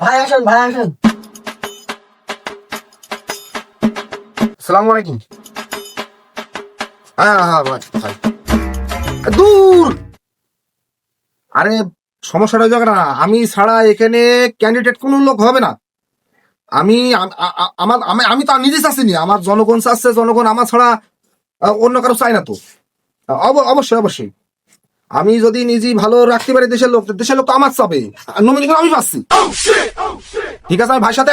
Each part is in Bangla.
ভাই, আসেন ভাই, আসেন। সালাম আলাইকুম হ্যাঁ হ্যাঁ ভাই ভাই। দূর! আরে, সমস্যাটা ওই জায়গাটা না। আমি ছাড়া এখানে ক্যান্ডিডেট কোনো লোক হবে না। আমি আমার, আমি আমি তো নিজে চাচ্ছিনি আমার জনগণ চাচ্ছে জনগণ আমার ছাড়া অন্য কারও চাই না তো। অব- অবশ্যই অবশ্যই। আমি যদি নিজে ভালো রাখতে পারি দেশের লোক দেশের লোক আমার চাবে। নমিনেশন আমি পাচ্ছি। ঠিক আছে আমি ভাইয়ের সাথে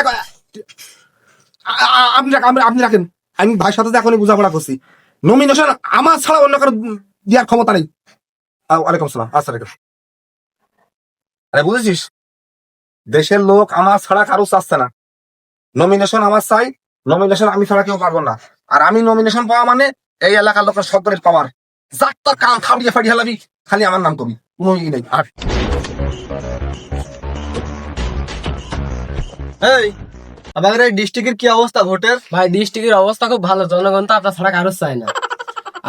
আপনি আপনি- রাখেন। আমি ভাইয়ের সাথে এখনই বোঝাপড়া করছি। নমিনেশন আমার ছাড়া অন্য কারও দেওয়ার ক্ষমতা নেই। ওয়ালাইকুম সালাম আসসালাম আরে, বুঝেছিস? দেশের লোক আমার ছাড়া কারও চাচ্ছে না। নমিনেশন আমার চাই। নমিনেশন আমি ছাড়া কেউ পারব না। আর আমি নমিনেশন পাওয়া মানে এই এলাকার লোকের সকলের পাওয়ার। যাক তার কান থামিয়ে ফাটিয়ে হালাবি খালি আমার নাম কবি কোনো ই নেই। আর এই আমাদের এই ডিস্ট্রিক্টের কি অবস্থা ভোটের? ভাই ডিস্ট্রিক্টের অবস্থা খুব ভালো জনগণ তো আপনার ছাড়া কারও চায় না।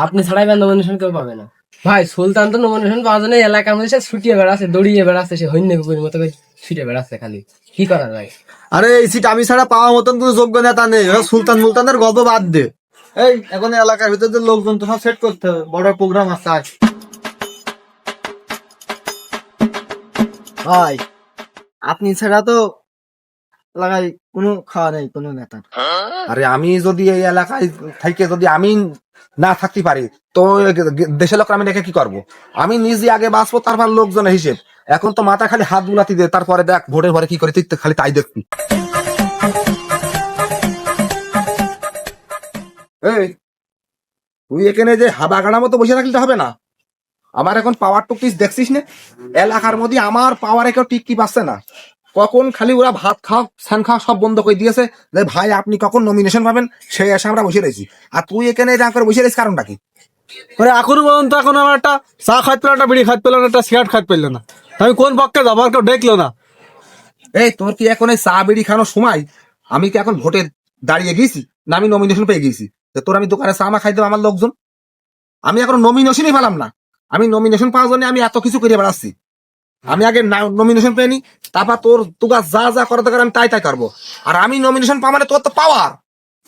আপনি ছাড়াই বা নমিনেশন কেউ পাবে না। ভাই সুলতান তো নমিনেশন পাওয়ার জন্য এলাকার মধ্যে সে ছুটিয়ে বেড়াচ্ছে দৌড়িয়ে বেড়াচ্ছে সে হইন্য কুকুরের মতো ছুটে বেড়াচ্ছে খালি। কি করা যায় আরে এই সিট আমি ছাড়া পাওয়ার মতন কোনো যোগ্য নেতা নেই। সুলতান মুলতানের গল্প বাদ দে। এই এখন এলাকার ভিতরে যে লোকজন তো সব সেট করতে হবে বড় প্রোগ্রাম আছে ভাই আপনি ছাড়া তো এলাকায় কোনো খাওয়া নেই কোনো নেতার আরে আমি যদি এই এলাকায় থেকে যদি আমি না থাকতে পারি তো দেশের লোক আমি দেখে কি করব? আমি নিজে আগে বাঁচবো তারপর লোকজনের হিসেব। এখন তো মাথা খালি হাত বুলাতি দে তারপরে দেখ ভোটের পরে কি করে তুই খালি তাই দেখবি। এই তুই এখানে যে হাবাগাড়া মতো বসে থাকলে হবে না। আমার এখন পাওয়ার টুক দেখছিস না? এলাকার মধ্যে আমার পাওয়ারে কেউ টিকি পাচ্ছে না। কখন খালি ওরা ভাত খাওয়া স্যান খাওয়া সব বন্ধ করে দিয়েছে। যে ভাই আপনি কখন নমিনেশন পাবেন? সেই আশা আমরা বসে রয়েছি। আর তুই এখানে এরকম করে বসে রয়েছিস কারণটা কি? মানে এখনও পর্যন্ত এখন আমার একটা চা খাইতে পেল না বিড়ি খাইতে পেল না একটা সিগারেট খাইতে পেল না। আমি কোন পক্ষে যাব আর কেউ দেখল না। এই তোর কি এখন এই চা বিড়ি খানোর সময়? আমি কি এখন ভোটে দাঁড়িয়ে গেছি না আমি নমিনেশন পেয়ে গেছি তোর আমি দোকানে চা মা খাইতে আমার লোকজন? আমি এখন নমিনেশনই পেলাম না। আমি নমিনেশন পাওয়ার জন্য আমি এত কিছু করে বেড়াচ্ছি। আমি আগে নমিনেশন পেয়ে নি, তারপর তোর তুগা যা যা করা দরকার আমি তাই তাই করব। আর আমি নমিনেশন পাওয়া মানে তোর তো পাওয়ার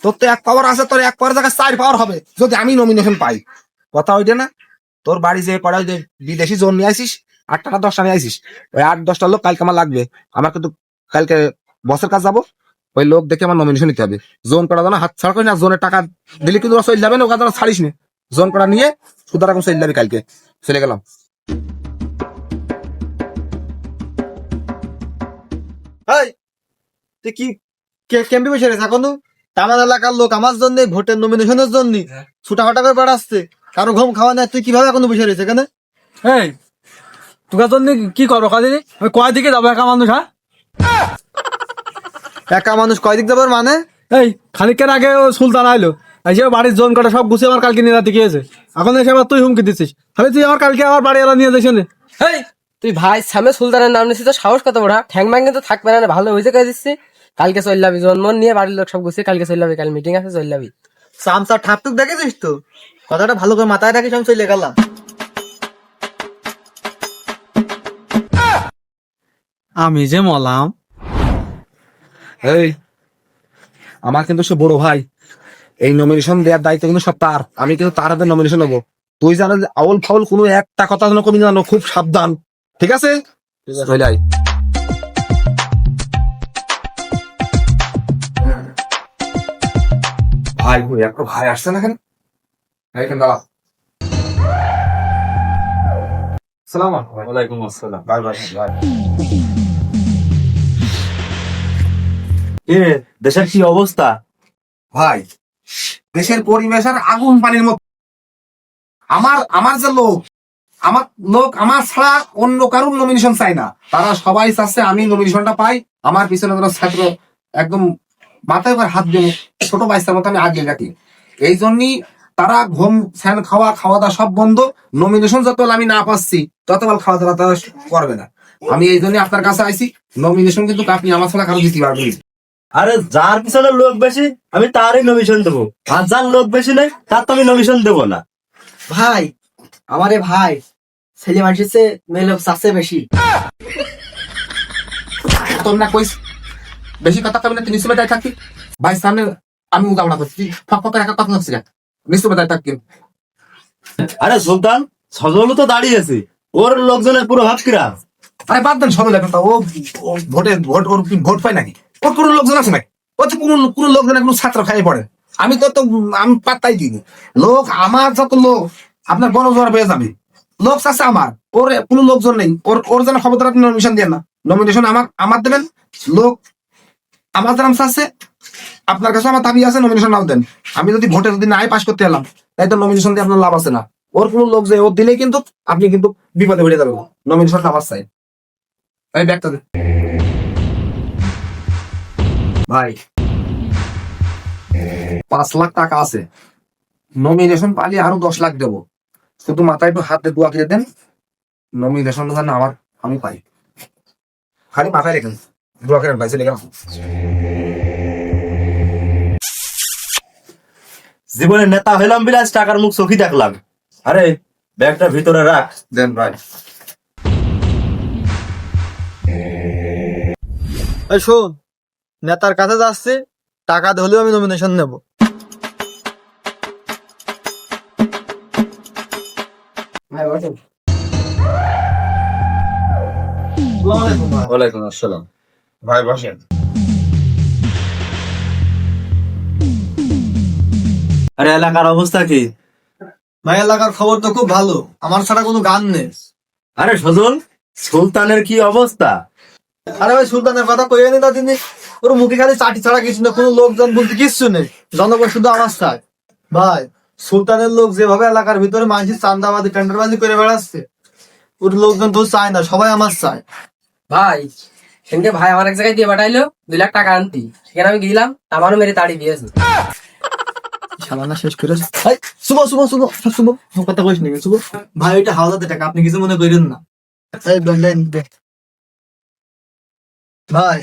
তোর তো এক পাওয়ার আছে, তোর এক পাওয়ার জায়গায় চার পাওয়ার হবে, যদি আমি নমিনেশন পাই। কথা ওইটা না? তোর বাড়ি যে কড়াই যে বিদেশি জোন নিয়ে আসিস আটটা না দশটা নিয়ে আসিস ওই আট দশটা লোক কালকে আমার লাগবে। আমার কিন্তু কালকে বসের কাজ যাব, ওই লোক দেখে আমার নমিনেশন নিতে হবে। জোন করা জানা, হাত ছাড়া করি না জোনের টাকা দিলে কিন্তু চলে যাবে না ওখানে ছাড়িস নে। জোন করা নিয়ে রকম চলে যাবে কালকে। চলে গেলাম। এই তুই কি কেমপি বসে রেছে এখন? আমার এলাকার লোক আমার জন্য ভোটের নমিনেশনের জন্য ছুটাফাটা করে বেড়াচ্ছে। কারও ঘুম খাওয়া নাই তুই কীভাবে এখন বসে রয়েছে এখানে? এই তোকে জন্য কি করব কাদিনি আমি কয় দিকে যাব একা মানুষ হ্যাঁ? একা মানুষ কয়দিক যাবার মানে? এই খানিকের আগে ও সুলতান আইলো। এই যে বাড়ির জোন কটা সব গুছিয়ে আমার কালকে নিয়ে রাতে গিয়েছে এখন এসে আবার তুই হুমকি দিচ্ছিস। তাহলে তুই আমার কালকে আমার বাড়ি এলা নিয়ে যাইস নে হেই তুই ভাই সামনে সুলতানের নাম নিছিস তো সাহস কত বড় ঠ্যাং ম্যাং কিন্তু থাকবে না ভালো হয়েছে কে দিচ্ছি। কালকে চল যাবি জন্ম নিয়ে বাড়ির লোক সব গুছিয়ে কালকে চল যাবি কাল মিটিং আছে চল যাবি। সামসা ঠাপটুক দেখেছিস তো? কথাটা ভালো করে মাথায় রাখিস আমি চলে গেলাম। আমি যে মলাম। এই আমার কিন্তু সে বড় ভাই। এই নমিনেশন দেওয়ার দায়িত্ব কিন্তু সব তার। আমি কিন্তু তার হাতে নমিনেশন নেব। তুই জানো যে আউল ফাউল কোনো একটা কথা যেন কমি জানো খুব সাবধান। ঠিক আছে? আয়। ভাই একটা ভাই আসছে না কেন এখানে দাঁড়া। সালাম ওয়ালাইকুম আসসালাম। বাই বাই বাই এ দেশের কি অবস্থা? ভাই দেশের পরিবেশ আর আগুন পানির মতো আমার আমার যে লোক, আমার লোক, আমার ছাড়া অন্য কারোর নমিনেশন চাই না। তারা সবাই চাচ্ছে আমি নমিনেশনটা পাই, আমার পিছনে কোনো ছাত্র একদম মাথায় করে হাত দিয়ে ছোট বাইসের মতো আমি আগে রাখি। এই জন্যই তারা ঘুম স্যান খাওয়া খাওয়া দাওয়া সব বন্ধ। নমিনেশন যত আমি না পাচ্ছি ততবার খাওয়া দাওয়া তারা করবে না। আমি এই জন্য আপনার কাছে আইছি। নমিনেশন কিন্তু আপনি আমার ছাড়া কারও দিতে পারবেন। আরে যার পিছনে লোক বেশি আমি তারই নমিশন দেবো। আর যার লোক বেশি নেই তার তো আমি নমিশন দেবো না। ভাই আমারে ভাই ছেলে মানুষের চেয়ে মেয়ে লোক বেশি। তোর না কইস বেশি কথা কবি না তুই নিশ্চয় দায় থাকবি? ভাই সামনে আমি উদাহরণ করছি ফক ফক একা কথা হচ্ছে নিশ্চয় থাকবি। আরে সুলতান সজলও তো দাঁড়িয়েছে ওর লোকজনের পুরো ভাব কিরা? আরে বাদ দেন ও ও ভোটে ভোট ওর ভোট পায় নাকি? ওর কোনো লোকজন আছে নাকি? ও তো কোনো কোনো লোকজন কোনো ছাত্র খাই পড়ে। আমি তো তো আমি পাত্তাই দিই লোক, আমার যত লোক, আপনার বড় জ্বর পেয়ে যাবে। লোক আছে আমার। ওর কোনো লোকজন নেই। ওর ওর যেন খবরদার আপনি নমিনেশন দেন না। নমিনেশন আমার আমার দেবেন। লোক আমার নাম আছে, আপনার কাছে আমার দাবি আছে নমিনেশন নাও দেন। আমি যদি ভোটে যদি নাই পাস করতে এলাম, তাই তো নমিনেশন দিয়ে আপনার লাভ আছে না। ওর কোনো লোক যে ওর দিলেই কিন্তু আপনি কিন্তু বিপদে বেড়ে যাবেন। নমিনেশন আমার চাই তাই ব্যাগটা ভাই। পাঁচ লাখ টাকা আছে। নমিনেশন পালি আরও দশ লাখ দেবো। শুধু মাথায় একটু হাতে দোয়া খেয়ে দেন। নমিনেশন যেন আমার আমি পাই। খালি মাথায় রেখেন। দোয়া ভাই চলে গেলাম। জীবনে নেতা হইলাম বিলাস টাকার মুখ চোখই দেখলাম। আরে ব্যাগটা ভিতরে রাখ। দেন ভাই। শোন নেতার কাছে যাচ্ছে টাকা হলেও আমি নমিনেশন নেব। ভাই ওয়ালাইকুম আসসালাম। ভাই বসেন। আরে এলাকার অবস্থা কি? ভাই এলাকার খবর তো খুব ভালো। আমার ছাড়া কোনো গান নেই। আরে সজল সুলতানের কি অবস্থা? আরে ভাই সুলতানের কথা কইয়ে নি তা তিনি। ওর মুখে খালি চাটি ছাড়া কিছু না কোনো লোকজন বলতে কিচ্ছু নেই। জনগণ শুধু আমার চাই ভাই সুলতানের লোক যেভাবে এলাকার ভিতরে মানুষের চান্দাবাদি টেন্ডারবাজি করে বেড়াচ্ছে ওর লোকজন তো চায় না সবাই আমার চায়। ভাই সেদিনকে ভাই আমার এক জায়গায় দিয়ে পাঠাইলো দুই লাখ টাকা আনতি। সেখানে আমি গেলাম আমারও মেরে তাড়ি দিয়েছে। শেষ করে ভাই শুভ শুভ শুভ শুভ কথা কইস নাকি শুভ। ভাই এটা হাওলাতে টাকা আপনি কিছু মনে করেন না। এই ভাই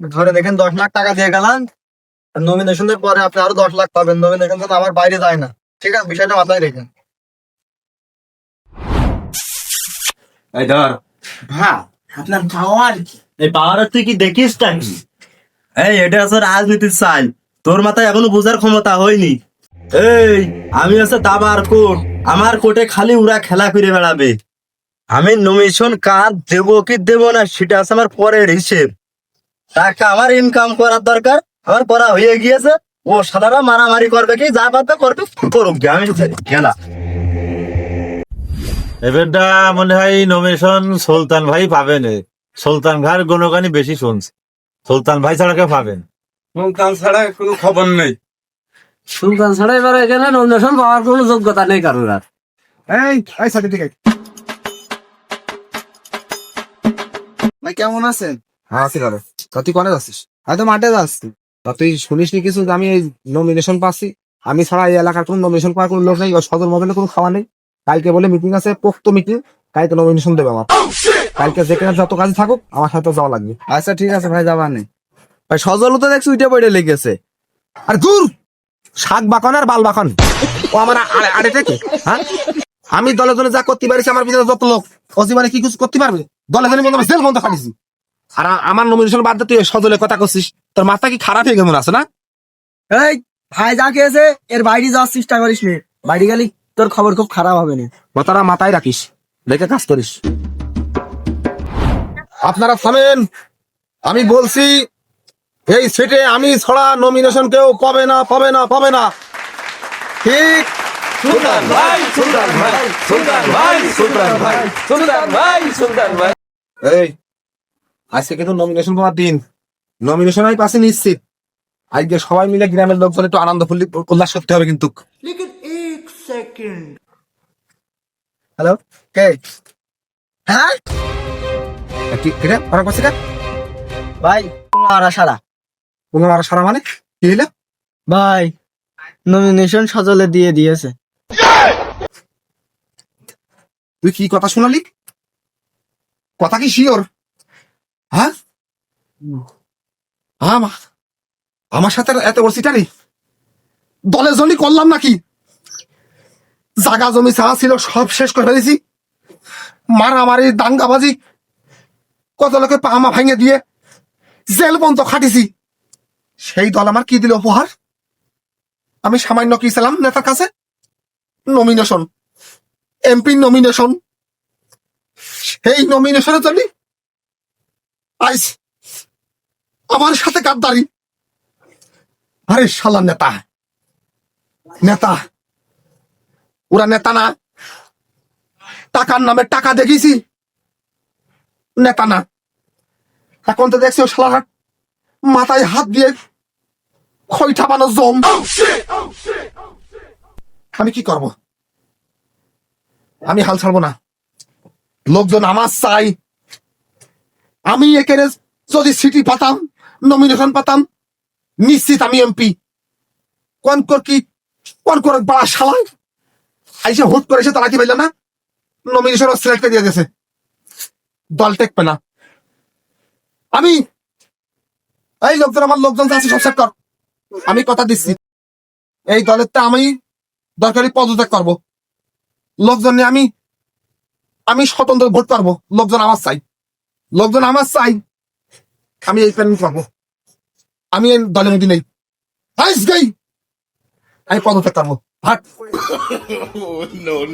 ধরে দেখেন দশ লাখ টাকা দিয়ে গেলাম। নমিনেশনের পরে আপনি আরও দশ লাখ পাবেন। নমিনেশন তো আমার বাইরে যায় না। ঠিক আছে বিষয়টা মাথায় রেখেন। এই ধর। ভাই আপনার পাওয়ার কি? এই পাওয়ার তুই কি দেখিস নাকি এই এটা আছে রাজনীতির সাইন তোর মাথায় এখনও বোঝার ক্ষমতা হয়নি। এই আমি আছে দাবার কোট। আমার কোটে খালি উড়া খেলা করে বেড়াবে। আমি নমিশন কার দেব কি দেব না সেটা আছে আমার পরের হিসেব। টাকা আমার ইনকাম করার দরকার আমার করা হয়ে গিয়েছে ও সাদারা মারামারি করবে কি যা পারবে করবে করুক গে, আমি খেলা। এবারটা মনে হয় নমিনেশন সুলতান ভাই পাবেন সুলতান ভাইয়ের গুণগানই বেশি শুনছে। সুলতান ভাই ছাড়া কেউ পাবেন সুলতান ছাড়া কোনো খবর নেই। সুলতান ছাড়া এবার এখানে নমিনেশন পাওয়ার কোনো যোগ্যতা নেই কারোর আর। এই এই সার্টিফিকেট ভাই কেমন আছেন? হ্যাঁ আছি দাদা তা তুই কনে যাচ্ছিস? হয়তো মাঠে যাচ্ছি। তা তুই শুনিস নি কিছু যে আমি এই নমিনেশন পাচ্ছি? আমি ছাড়া এই এলাকার কোনো নমিনেশন পাওয়ার কোনো লোক নেই সদর মোবাইলে কোনো খাওয়া নেই। কালকে বলে মিটিং আছে পোক্ত মিটিং কালকে নমিনেশন দেবে আমার। কালকে যেখানে যত কাজ থাকুক আমার সাথে যাওয়া লাগবে। আচ্ছা ঠিক আছে ভাই যাবা নেই ভাই সজল তো দেখছি উইটা বইটা লেগেছে। আর দূর শাক বাকন আর বাল বাকন। ও আমার আড়ে- থেকে হ্যাঁ? আমি দলে দলে যা করতে পারিছি আমার ভিতরে যত লোক ও জীবনে কি কিছু করতে পারবে? দলে দলে বন্ধু জেল বন্ধ খাটিছি আর আমার নমিনেশন বাদ দিয়ে তুই সদলে কথা করছিস তোর মাথা কি খারাপ হয়ে গেমন আছে না? এই ভাই যা খেয়েছে এর বাইরে যাওয়ার চেষ্টা করিস নি। বাইরে গেলি তোর খবর খুব খারাপ হবে না। কথাটা মাথায় রাখিস দেখে কাজ করিস। আপনারা থামেন আমি বলছি এই সেটে আমি ছড়া নমিনেশন কেউ পাবে না পাবে না পাবে না। ঠিক সুলতান ভাই সুলতান ভাই সুলতান ভাই সুলতান ভাই সুলতান ভাই সুলতান ভাই। এই আজকে কিন্তু নমিনেশন পাওয়ার দিন। নমিনেশন আমি পাশে নিশ্চিত। আজকে সবাই মিলে গ্রামের লোকজন একটু আনন্দ উল্লাস করতে হবে কিন্তু। হ্যালো কে? হ্যাঁ? কি কিরে? ভাই আর সারা। কোনো আর সারা মানে? কি হইল? ভাই নমিনেশন সজলে দিয়ে দিয়েছে। তুই কি কথা শোনালি? কথা কি শিওর হ্যাঁ? আমা আমার সাথে এত বড় দলের জন্যই করলাম নাকি? জাগা জমি চা ছিল, সব শেষ করে ফেলেছি। মারামারি, দাঙ্গাবাজি, কত লোকে পা আমা ভাঙে দিয়ে জেল পর্যন্ত খাটিছি। সেই দল আমার কি দিল উপহার? আমি সামান্য কি ছিলাম নেতার কাছে? নমিনেশন এমপি নমিনেশন সেই নমিনেশনের জন্য আইস, আমার সাথে গাদ্দারি আরে শালা নেতা। নেতা। ওরা নেতা না। টাকার নামে টাকা দেখিছি। নেতা না। এখন তো দেখছি শালারা মাথায় হাত দিয়ে খৈঠা বানো জম। আমি কি করব? আমি হাল ছাড়বো না। লোকজন আমার চাই। আমি এখানে যদি সিটি পাতাম নমিনেশন পাতাম, নিশ্চিত আমি এমপি কোন কর কি, কোন কর বাড়া শালায়। আইসে হুট করেছে তারা কি বলল না? নমিনেশন সিলেক্ট দিয়ে দিয়েছে। দল টেকবে না। আমি, এই লোকজন আমার লোকজন আছে সব সেট কর। আমি কথা দিচ্ছি। এই দলের আমি দরকারি পদত্যাগ করব। লোকজন নিয়ে আমি আমি স্বতন্ত্র ভোট পারব লোকজন আমার চাই। লোকজন আমার চাই। আমি এই প্যান পারব আমি এই দলের মধ্যে নেই। আমি পদত্যাগ করব।